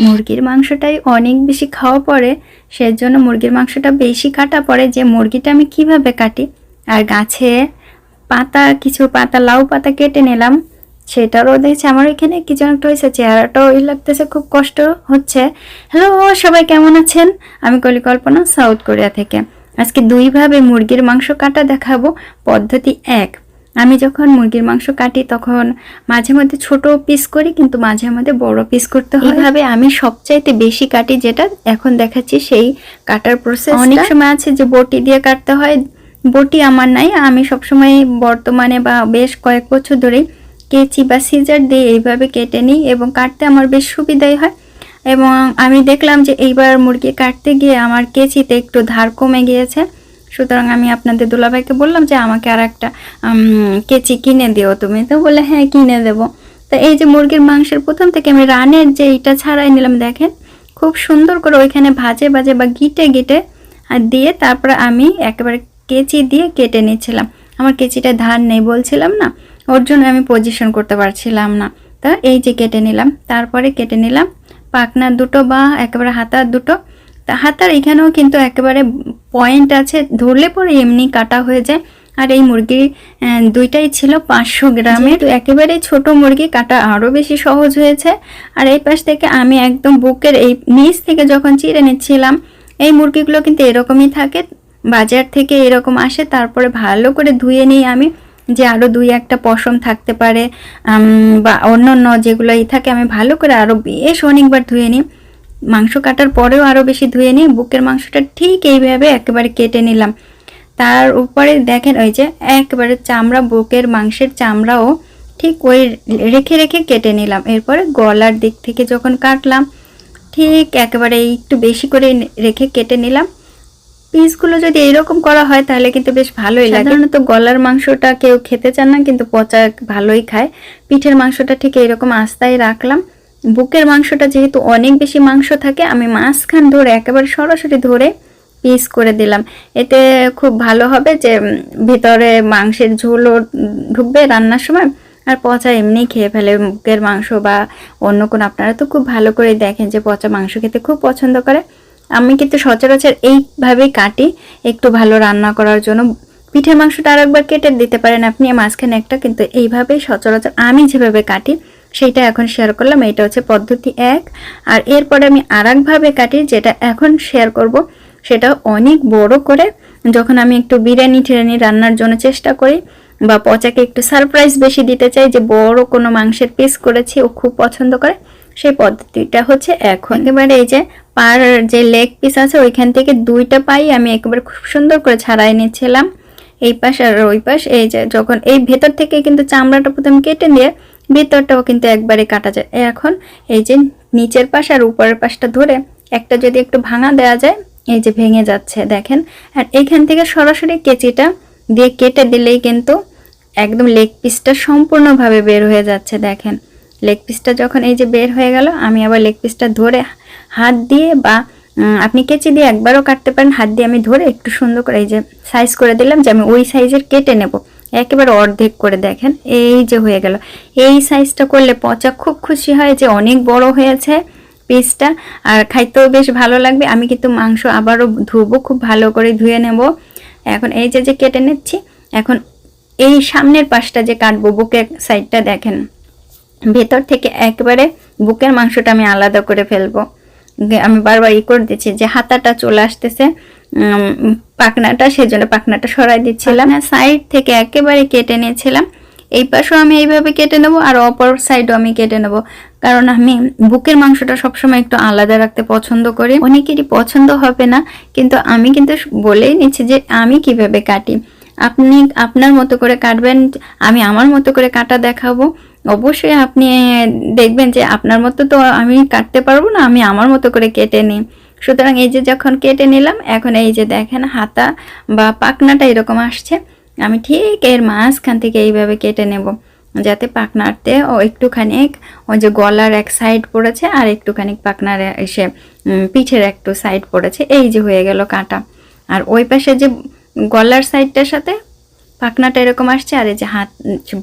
মুরগির মাংসটাই অনেক বেশি খাওয়া পড়ে, সেজন্য মুরগির মাংসটা বেশি কাটা পড়ে যে মুরগিটা আমি কীভাবে কাটি। আর গাছে পাতা, কিছু পাতা, লাউ পাতা কেটে নিলাম, সেটারও দেখছি আমার এখানে কিছু একটা হয়েছে, চেহারাটাও ওই লাগতেছে, খুব কষ্ট হচ্ছে। হ্যালো, সবাই কেমন আছেন? আমি কলিকল্পনা, সাউথ কোরিয়া থেকে। আজকে দুইভাবে মুরগির মাংস কাটা দেখাবো। পদ্ধতি এক আমি যখন মুরগির মাংস কাটি তখন মাঝে মধ্যে ছোট পিস করি কিন্তু মাঝে মধ্যে বড় পিস করতে হয়। এইভাবে আমি সবচাইতে বেশি কাটি যেটা এখন দেখাচ্ছি সেই কাটার প্রসেস অনেক সময় আছে যে বটি দিয়ে কাটতে হয়। বটি আমার নাই আমি সবসময় বর্তমানে বা বেশ কয়েক বছর ধরেই কেচি বা সিজার দিয়ে এইভাবে কেটে নিই এবং কাটতে আমার বেশ সুবিধাই হয়। এবং আমি দেখলাম যে এইবার মুরগি কাটতে গিয়ে আমার কেচিতে একটু ধার কমে গিয়েছে। সুতরাং আমি আপনাদের দুলাভাইকে বললাম যে, আমাকে আর একটা কেচি কিনে দিও তুমি। তো বলে হ্যাঁ কিনে দেবো। তো এই যে মুরগির মাংসের প্রথম থেকে আমি রানের যে এইটা ছাড়াই নিলাম, দেখেন, খুব সুন্দর করে ওইখানে ভাজে ভাজে বা গিটে গিটে দিয়ে তারপরে আমি একেবারে কেচি দিয়ে কেটে নিচ্ছিলাম। আমার কেচিটা ধার নেই বলছিলাম না, ওর জন্য আমি পজিশন করতে পারছিলাম না। তা এই যে কেটে নিলাম, তারপরে কেটে নিলাম পাকনার দুটো বা একেবারে হাতার দুটো হাতার এখানেও কিন্তু একেবারে পয়েন্ট আছে। ধরলে পরে এমনি কাটা হয়ে যায়। আর এই মুরগি দুইটাই ছিল পাঁচশো গ্রামের। তো একেবারে ছোট মুরগি কাটা আরও বেশি সহজ হয়েছে। আর এই পাশ থেকে আমি একদম বুকের এই নিচ থেকে যখন চিড়ে নিচ্ছিলাম এই মুরগিগুলো কিন্তু এরকমই থাকে। বাজার থেকে এরকম আসে তারপরে ভালো করে ধুয়ে নিই আমি যে আরও দুই একটা পশম থাকতে পারে বা অন্য অন্য যেগুলো ই থাকে আমি ভালো করে আরও বেশ অনেকবার ধুয়ে নিই। মাংস কাটার পরেও আরও বেশি ধুয়ে নিয়ে বুকের মাংসটা ঠিক এইভাবে একেবারে কেটে নিলাম। তার উপরে দেখেন ওই যে একেবারে চামড়া বুকের মাংসের চামড়াও ঠিক ওই রেখে রেখে কেটে নিলাম। এরপরে গলার দিক থেকে যখন কাটলাম ঠিক একেবারে একটু বেশি করে রেখে কেটে নিলাম। পিসগুলো যদি এরকম করা হয় তাহলে কিন্তু বেশ ভালোই লাগে। সাধারণত গলার মাংসটা কেউ খেতে চান না কিন্তু পচা ভালোই খায়। পিঠের মাংসটা ঠিক এরকম আস্তায় রাখলাম। বুকের মাংসটা যেহেতু অনেক বেশি মাংস থাকে, আমি মাঝখান ধরে একেবারে সরাসরি ধরে পিস করে দিলাম। এতে খুব ভালো হবে যে ভিতরে মাংসের ঝোলও ঢুকবে রান্নার সময়, আর পচা এমনি খেয়ে ফেলে বুকের মাংস বা অন্য কোনো। আপনারা তো খুব ভালো করে দেখেন যে পচা মাংস খেতে খুব পছন্দ করে। আমি কিন্তু সচরাচর এইভাবেই কাটি, একটু ভালো রান্না করার জন্য। পিঠের মাংসটা আর একবার কেটে দিতে পারেন আপনি, মাঝখানে একটা, কিন্তু এইভাবেই সচরাচর আমি যেভাবে কাটি সেইটা এখন শেয়ার করলাম এটা হচ্ছে পদ্ধতি এক। আর এরপরে আমি আর একভাবে কাটি, যেটা এখন শেয়ার করব, সেটা অনেক বড় করে যখন আমি একটু বিরিয়ানি টিরিয়ানি রান্নার জন্য চেষ্টা করি বা পচাকে একটু সারপ্রাইজ বেশি দিতে চাই যে বড় কোনো মাংসের পিস করেছি, ও খুব পছন্দ করে, সেই পদ্ধতিটা হচ্ছে এখন। একেবারে এই যে পার যে লেগ পিস আছে, ওইখান থেকে দুইটা পাই আমি একেবারে খুব সুন্দর করে ছাড়াই নিচ্ছিলাম। এই পাশ আর ওই পাশ, এই যে যখন এই ভেতর থেকে কিন্তু চামড়াটা প্রথমে কেটে নিয়ে ভেতরটাও কিন্তু একবারে কাটা যায়। এখন এই যে নিচের পাশ আর উপরের পাশটা ধরে একটা যদি একটু ভাঙা দেওয়া যায়, এই যে ভেঙে যাচ্ছে, দেখেন। আর এখান থেকে সরাসরি কেচিটা দিয়ে কেটে দিলেই কিন্তু একদম লেগ পিসটা সম্পূর্ণভাবে বের হয়ে যাচ্ছে, দেখেন। লেগ পিসটা যখন এই যে বের হয়ে গেল, আমি আবার লেগ পিসটা ধরে হাত দিয়ে বা আপনি কেচি দিয়ে একবারও কাটতে পারেন। হাত দিয়ে আমি ধরে একটু সুন্দর করে এই যে সাইজ করে দিলাম যে আমি ওই সাইজের কেটে নেব। একেবারে অর্ধেক করে দেখেন, এই যে হয়ে গেল। এই সাইজটা করলে পচা খুব খুশি হয় যে অনেক বড় হয়েছে পিসটা আর খাইতেও বেশ ভালো লাগবে। আমি কিন্তু মাংস আবারও ধুবো, খুব ভালো করে ধুয়ে নেব। এখন এই যে যে কেটে নিচ্ছি, এখন এই সামনের পাশটা যে কাটবো বুকের সাইডটা দেখেন। ভেতর থেকে একবারে বুকের মাংসটা আমি আলাদা করে ফেলব। আমি বারবার ই করে দিচ্ছি যে হাতাটা চলে আসতেছে পাখনাটা সেজন্য পাখনাটা সরাই দিচ্ছিলাম। সাইড থেকে একেবারে কেটে নিয়েছিলাম। এই পাশেও আমি এইভাবে কেটে নেব আর অপর সাইডও আমি কেটে নেব। কারণ আমি বুকের মাংসটা সবসময় একটু আলাদা রাখতে পছন্দ করি। অনেকেরই পছন্দ হবে না কিন্তু আমি কিন্তু বলেই নিচ্ছি যে আমি কীভাবে কাটি। আপনি আপনার মতো করে কাটবেন আমি আমার মতো করে কাটা দেখাবো। অবশ্যই আপনি দেখবেন যে আপনার মতো তো আমি কাটতে পারব না, আমি আমার মতো করে কেটে নিই। সুতরাং এই যে যখন কেটে নিলাম, এখন এই যে দেখেন হাতা বা পাকনাটা এরকম আসছে, আমি ঠিক এর মাঝখান থেকে এইভাবে কেটে নেব, যাতে পাকনাতে ও একটুখানি ওই যে গলার এক সাইড পড়েছে আর একটুখানি পাকনার এসে পিঠের একটু সাইড পড়েছে, এই যে হয়ে গেল কাটা। আর ওই পাশে যে গলার সাইডটার সাথে পাখনাটা এরকম আসছে আর এই যে হাত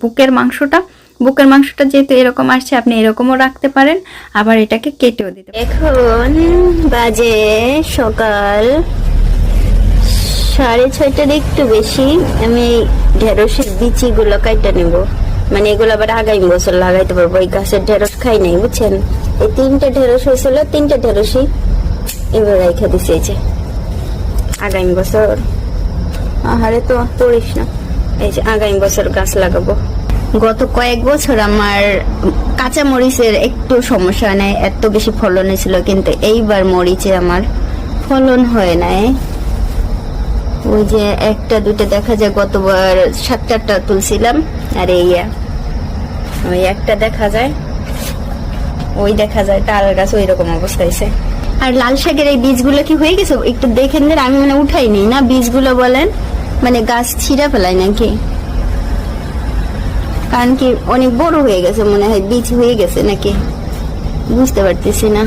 বুকের মাংসটা বুকের মাংসটা যেহেতু এরকম আসছে, আপনি এরকমও রাখতে পারেন। আবার এটাকে কেটেও দিতে এখন বাজে সকাল সাড়ে ছয়টার একটু বেশি। আমি ঢেঁড়সের বিচিগুলো কাইটা নেব। মানে এগুলো আবার আগামী বছর লাগাইতে পারব, এই গাছের ঢেঁড়স খাই নাই, বুঝছেন? এই তিনটা ঢেঁড়স হয়েছিল, তিনটা ঢেঁড়সই এবার রেখে দিছে এই যে, আগামী বছর। আহারে তো পড়িস না। এই যে আগামী বছর গাছ লাগাবো। গত কয়েক বছর আমার কাঁচা মরিচের একটু সমস্যা নেই, এত বেশি ফলন ছিল, কিন্তু এইবার মরিচে আমার ফলন হয় নাই। ওই যে একটা দুটো দেখা যায়, গতবার সাত চারটা তুলছিলাম, আর এই ওই একটা দেখা যায়, ওই দেখা যায়, তাল গাছ ওই রকম অবস্থা হয়েছে। আর লাল শাকের এই বীজগুলো কি হয়ে গেছে? একটু দেখেন আমি মানে উঠাইনি না, বীজগুলো বলেন মানে গাছ ছিঁড়া ফেলাই নাকি? কারণ কি অনেক বড় হয়ে গেছে, মনে হয় বীজ হয়ে গেছে নাকি? বুঝতে পারতেছি না।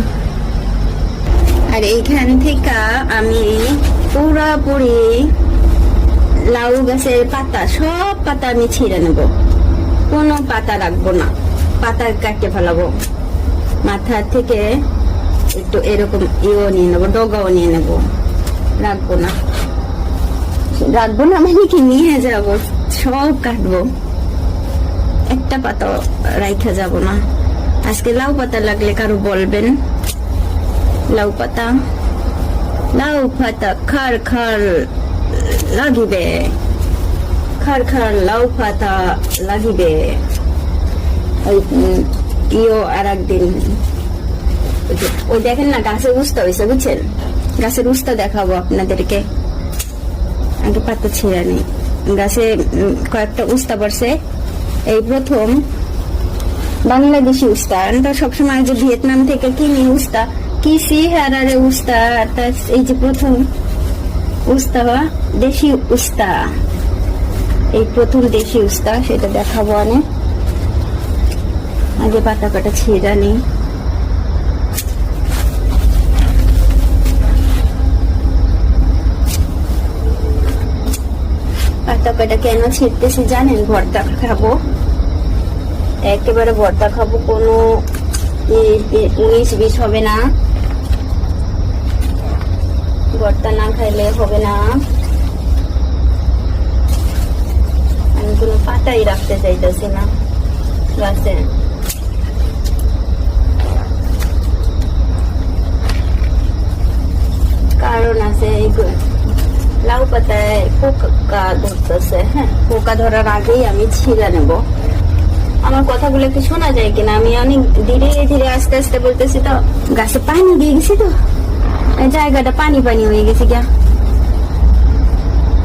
আর এইখান থেকে আমি পুরাপুরি লাউ গাছের পাতা, সব পাতা আমি ছিঁড়ে নেব। কোনো পাতা রাখব না পাতা কাটে ফেলাবো। মাথা থেকে একটু এরকম ইও নিয়ে নেব, ডগাও নিয়ে নেব। রাখব না। রাখব না মানে কি, নিয়ে যাব, সব কাটবো। একটা পাতা রাইখা যাব না। আজকে লাউ পাতা লাগলে কারও বলবেন? লাউ পাতা? লাউ পাতা খার খার লাগিবে। খার খার লাউ পাতা লাগিবে। ইও আর একদিন। ওই দেখেন না, গাছের উস্তা হয়েছে বুঝছেন? গাছের উস্তা দেখাবো আপনাদেরকে। আগে পাতা ছিঁড়া নেই। গাছে কয়েকটা উস্তা পড়ছে। এই প্রথম বাংলাদেশি উস্তা তো সবসময় যে ভিয়েতনাম থেকে কিনি উস্তা কি কিসি হারারে উস্তা এই যে প্রথম উস্তা বা দেশি উস্তা এই প্রথম দেশি উস্তা সেটা দেখাবো অনেক। আগে পাতা কাটা ছিঁড়া নেই। পাতা কাটা কেন ছিঁড়তেছি জানেন? ভর্তা খাব। একেবারে ভর্তা খাব, কোনো উনিশ বিশ হবে না। ভর্তা না খাইলে হবে না। আমি কোনো পাতাই রাখতে চাইতেছি না। গাছে। কারণ আছে এই গ- লাউ পাতায় পোকা ধরতেছে হ্যাঁ পোকা ধরার আগেই আমি ছিঁড়ে নেব আমার কথাগুলো কি শোনা যায় কিনা আমি অনেক ধীরে ধীরে আস্তে আস্তে বলতেছি তো গাছে পানি দিয়ে গেছি তো জায়গাটা পানি পানি হয়ে গেছে গিয়া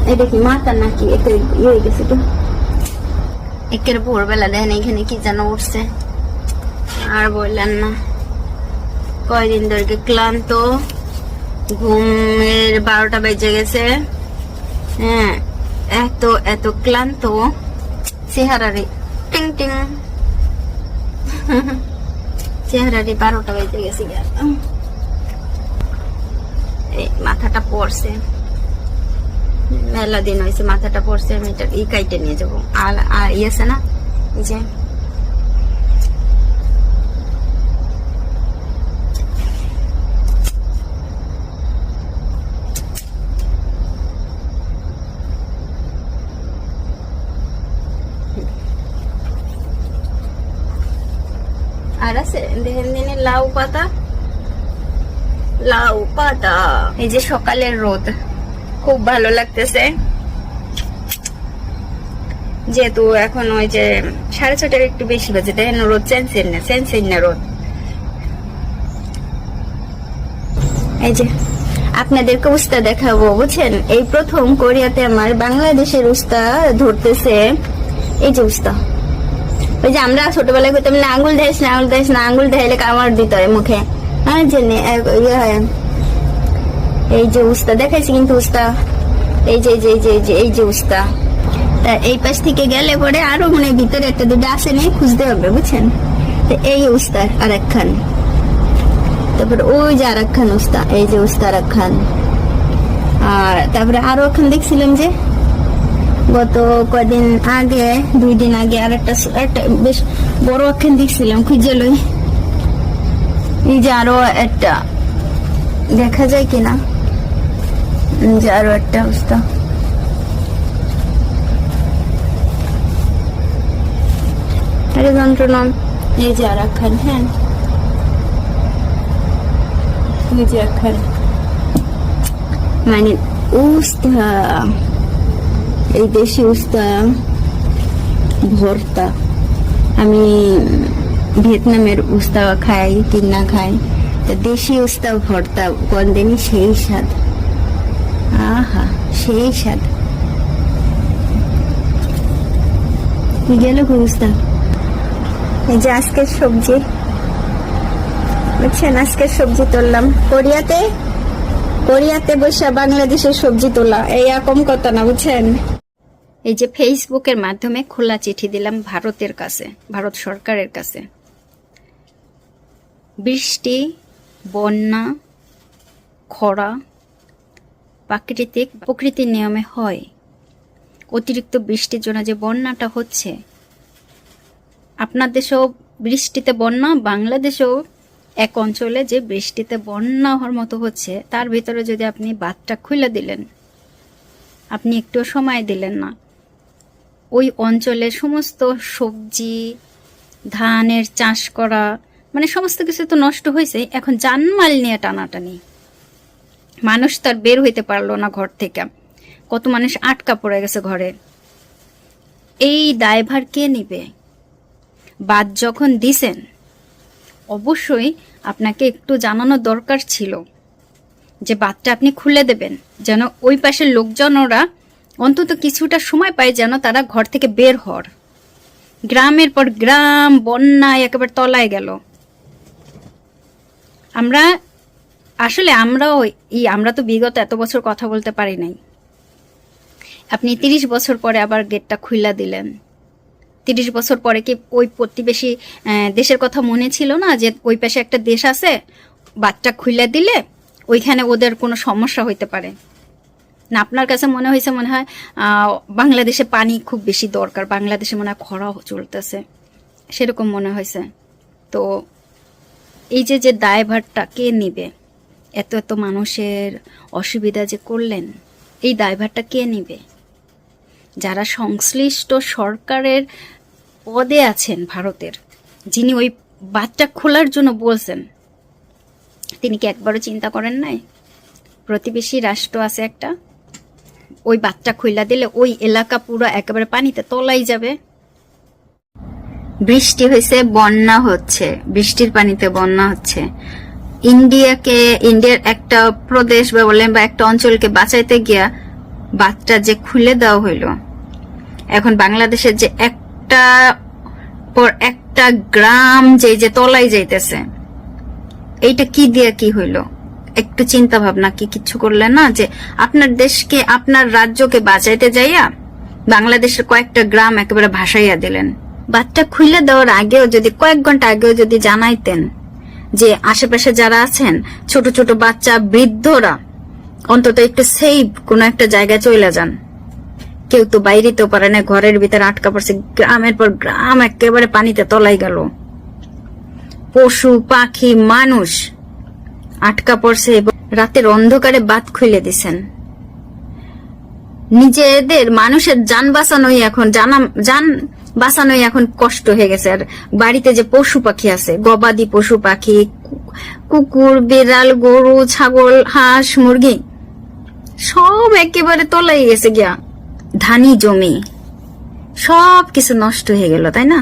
এই দেখি মাথা নাকি একটু ইয়ে হয়ে গেছে তো একের ভোরবেলা দেখেন এখানে কি যেন উঠছে। আর বললেন না, কয়দিন ধরে ক্লান্ত? ঘুমের বারোটা বেজে গেছে। হ্যাঁ এত এত ক্লান্ত। চেহারারে টিং টিং। চেহারারে বারোটা বেজে গেছে মাথাটা পড়ছে। মেলা দিন হয়েছে, মাথাটা পড়ছে, আমি এটা ই কাইটে নিয়ে যাব। আর আর ই আছে না? এই যে আছে দেখেন দিনে লাউ পাতা লাউ পাতা। এই যে সকালের রোদ, খুব ভালো লাগতেছে। যেহেতু এখন ওই যে সাড়ে ছটার একটু বেশি বাজে দেখেন রোদ না না রোদ। এই যে আপনাদেরকে উস্তা দেখাবো, বুঝছেন? এই প্রথম কোরিয়াতে আমার বাংলাদেশের উস্তা ধরতেছে, এই যে উস্তা ওই যে আমরা ছোটবেলায় করতাম না আঙ্গুল দেশ না, আঙুল দেশ না আঙ্গুল দেখাইলে কামড় দিত মুখে। হ্যাঁ যে ইয়ে হয়। এই যে উস্তা, দেখাইছি কিন্তু উস্তা? এই যে যে যে যে, এই যে উস্তা। তা এই পাশ থেকে গেলে পরে আরও মনে ভিতরে একটা দুটো আসে নেই, খুঁজতে হবে, বুঝছেন? তো এই উস্তা আর একখান তারপরে ওই যে আর একখান উস্তা, এই যে উস্তা আর একখান আর তারপরে আরও একখান দেখছিলাম যে গত কদিন আগে, দুই দিন আগে আর একটা একটা বেশ বড় একখান দেখছিলাম, খুঁজে লই। এই যে আরও একটা, দেখা যায় কিনা যে আরও একটা অবস্থা। আরে যন্ত্রণা এই যে আর একখান হ্যাঁ। এই যে মানে উস্তা এই দেশি উস্তা ভর্তা। আমি ভিয়েতনামের উস্তা খাই কিনা খাই। দেশি উস্তা ভর্তা গন্ধেনি সেই স্বাদ? আহা, সেই স্বাদ। গেল উস্তা? এই যে আজকের সবজি। বুঝছেন, আজকের সবজি তুললাম। কোরিয়াতে? কোরিয়াতে বসে বাংলাদেশের সবজি তোলা। এই রকম কথা না, বুঝছেন? এই যে ফেসবুকের মাধ্যমে খোলা চিঠি দিলাম ভারতের কাছে, ভারত সরকারের কাছে। বৃষ্টি, বন্যা, খরা প্রাকৃতিক প্রকৃতির নিয়মে হয়। অতিরিক্ত বৃষ্টির জন্য যে বন্যাটা হচ্ছে আপনার দেশেও বৃষ্টিতে বন্যা, বাংলাদেশেও এক অঞ্চলে যে বৃষ্টিতে বন্যা হওয়ার মতো হচ্ছে, তার ভিতরে যদি আপনি বাঁধটা খুলে দিলেন, আপনি একটু সময় দিলেন না ওই অঞ্চলে সমস্ত সবজি, ধানের চাষ করা মানে সমস্ত কিছু তো নষ্ট হয়েছে। এখন জানমাল নিয়ে টানাটানি। মানুষ তার বের হইতে পারল না ঘর থেকে। কত মানুষ আটকা পড়ে গেছে ঘরে। এই দায়ভার কে নিবে? বাদ যখন দিছেন, অবশ্যই আপনাকে একটু জানানো দরকার ছিল যে বাদটা আপনি খুলে দেবেন, যেন ওই পাশের লোকজনরা অন্তত কিছুটা সময় পায় যেন তারা ঘর থেকে বের হর গ্রামের পর গ্রাম, বন্যায় একেবারে তলায় গেল। আমরা, আসলে আমরাও এই, আমরা তো বিগত এত বছর কথা বলতে পারি নাই। আপনি তিরিশ বছর পরে আবার গেটটা খুইলা দিলেন। তিরিশ বছর পরে কি ওই প্রতিবেশী দেশের কথা মনে ছিল না যে ওই পাশে একটা দেশ আছে? বাচ্চা খুলে দিলে ওইখানে ওদের কোনো সমস্যা হইতে পারে। না, আপনার কাছে মনে হয়েছে মনে হয় বাংলাদেশে পানি খুব বেশি দরকার, বাংলাদেশে মনে হয় খরা চলতেছে, সেরকম মনে হয়েছে। তো এই যে যে দায়ভারটা কে নিবে? এত এত মানুষের অসুবিধা যে করলেন, এই দায়ভারটা কে নিবে? যারা সংশ্লিষ্ট সরকারের পদে আছেন ভারতের, যিনি ওই বাচ্চা খোলার জন্য বলছেন, তিনি কি একবারও চিন্তা করেন নাই? প্রতিবেশী রাষ্ট্র আছে একটা ওই বাচ্চা খুইলা দিলে ওই এলাকা পুরো একেবারে পানিতে তলাই যাবে। বৃষ্টি হয়েছে বন্যা হচ্ছে, বৃষ্টির পানিতে বন্যা হচ্ছে। ইন্ডিয়াকে, ইন্ডিয়ার একটা প্রদেশ বা বলেন বা একটা অঞ্চলকে বাঁচাইতে গিয়া বাচ্চা যে খুলে দেওয়া হইল, এখন বাংলাদেশের যে একটা পর একটা গ্রাম যে যে তলাই যাইতেছে, এইটা কি দিয়া কি হইল? একটু চিন্তা ভাবনা কি কিছু করলেন না যে আপনার দেশকে, আপনার রাজ্যকে বাঁচাইতে যাইয়া বাংলাদেশের কয়েকটা গ্রাম একেবারে ভাসাইয়া দিলেন। বাচ্চা খুলে দেওয়ার আগেও যদি, কয়েক ঘণ্টা আগেও যদি জানাইতেন যে আশেপাশে যারা আছেন, ছোট ছোট বাচ্চা, বৃদ্ধরা, অন্তত একটু সেফ কোনো একটা জায়গায় চলে যান। কেউ তো বাইরেতেও পারে না, ঘরের ভিতরে আটকা পড়ছে, গ্রামের পর গ্রাম একেবারে পানিতে তলাই গেল। পশু, পাখি, মানুষ আটকা পড়ছে এবং রাতের অন্ধকারে বাত খুলে দিছেন। নিজেদের মানুষের যান বাঁচানোই এখন জানা যান বাঁচানোই এখন কষ্ট হয়ে গেছে। আর বাড়িতে যে পশু পাখি আছে, গবাদি পশু পাখি, কুকুর, বিড়াল, গরু, ছাগল, হাঁস, মুরগি, সব একেবারে তলাই গেছে গিয়া। ধানি জমি সব কিছু নষ্ট হয়ে গেল, তাই না?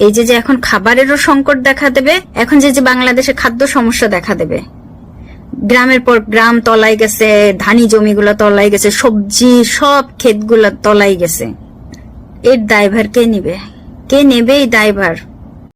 এই যে যে এখন খাবারেরও সংকট দেখা দেবে, এখন যে যে বাংলাদেশে খাদ্য সমস্যা দেখা দেবে। গ্রামের পর গ্রাম তলাই গেছে, ধানি জমিগুলো তলাই গেছে, সবজি, সব ক্ষেতগুলো তলাই গেছে। এর দায়ভার কে নিবে? কে নেবে এই দায়ভার